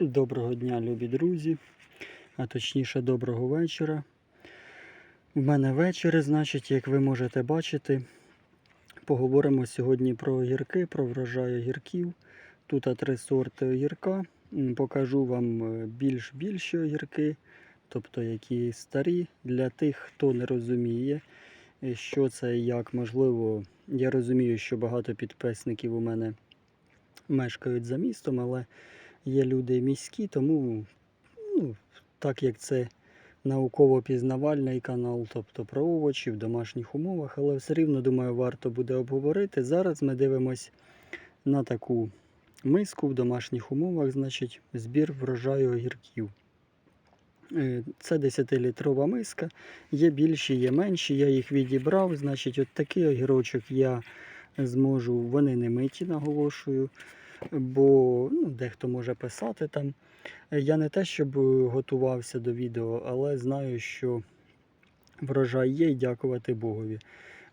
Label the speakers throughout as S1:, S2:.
S1: Доброго дня, любі друзі, а точніше доброго вечора. В мене вечір, значить, як ви можете бачити, поговоримо сьогодні про огірки, про врожай огірків. Тут три сорти огірка. Покажу вам е, більш більші огірки, тобто які старі. Для тих, хто не розуміє, е, що це і як можливо. Я розумію, що багато підписників у мене мешкають за містом, але є люди міські, тому ну, так як це науково-пізнавальний канал, тобто про овочі в домашніх умовах, але все рівно, думаю, варто буде обговорити. Зараз ми дивимось на таку миску в домашніх умовах, значить, збір врожаю огірків. Е, Це 10-літрова миска, є більші, є менші, я їх відібрав. Значить, от такий огірочок я зможу, вони не миті, наголошую бо ну, дехто може писати там. Я не те, щоб готувався до відео, але знаю, що врожай є і дякувати Богові.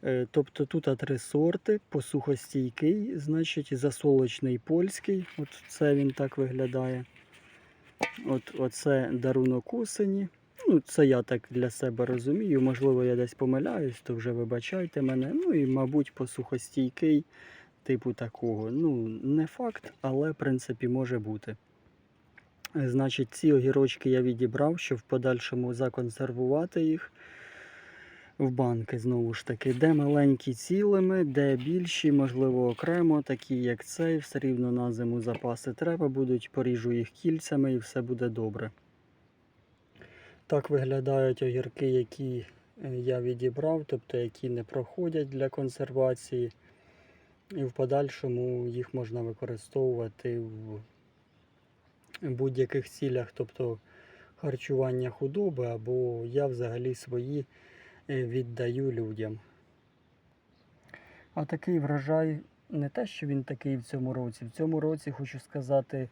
S1: Е, Тобто тут три сорти, посухостійкий, значить, засолочний польський. От це він так виглядає. От, Оце дарунок осені. Ну, це я так для себе розумію. Можливо, я десь помиляюсь, то вже вибачайте мене. Ну і, мабуть, посухостійкий типу такого. Ну, не факт, але в принципі може бути. Значить, ці огірочки я відібрав, щоб в подальшому законсервувати їх в банки, знову ж таки, де маленькі цілими, де більші, можливо, окремо, такі як цей, все рівно на зиму запаси треба будуть, поріжу їх кільцями і все буде добре. Так виглядають огірки, які е, я відібрав, тобто які не проходять для консервації. І в подальшому їх можна використовувати в будь-яких цілях, тобто харчування худоби, або я взагалі свої е, віддаю людям. А такий врожай не те, що він такий в цьому році. В цьому році хочу сказати,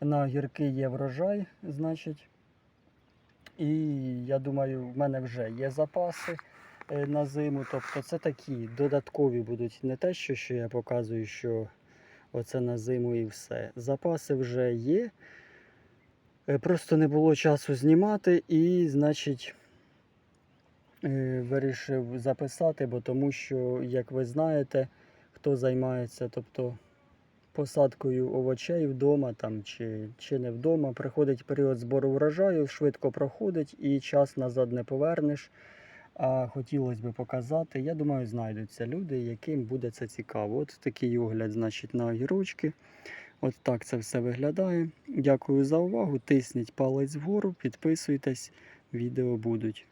S1: на огірки є врожай, значить. І я думаю, в мене вже є запаси на зиму. Тобто це такі додаткові будуть не те, що, що я показую, що оце на зиму і все. Запаси вже є. Е, Просто не було часу знімати і, значить, е, вирішив записати, бо тому що, як ви знаєте, хто займається, тобто посадкою овочей вдома там, чи, чи не вдома, приходить період збору врожаю, швидко проходить і час назад не повернеш. А хотілося б показати. Я думаю, знайдуться люди, яким буде це цікаво. От такий огляд, значить, на огірочки. От так це все виглядає. Дякую за увагу. Тисніть палець вгору, підписуйтесь, відео будуть.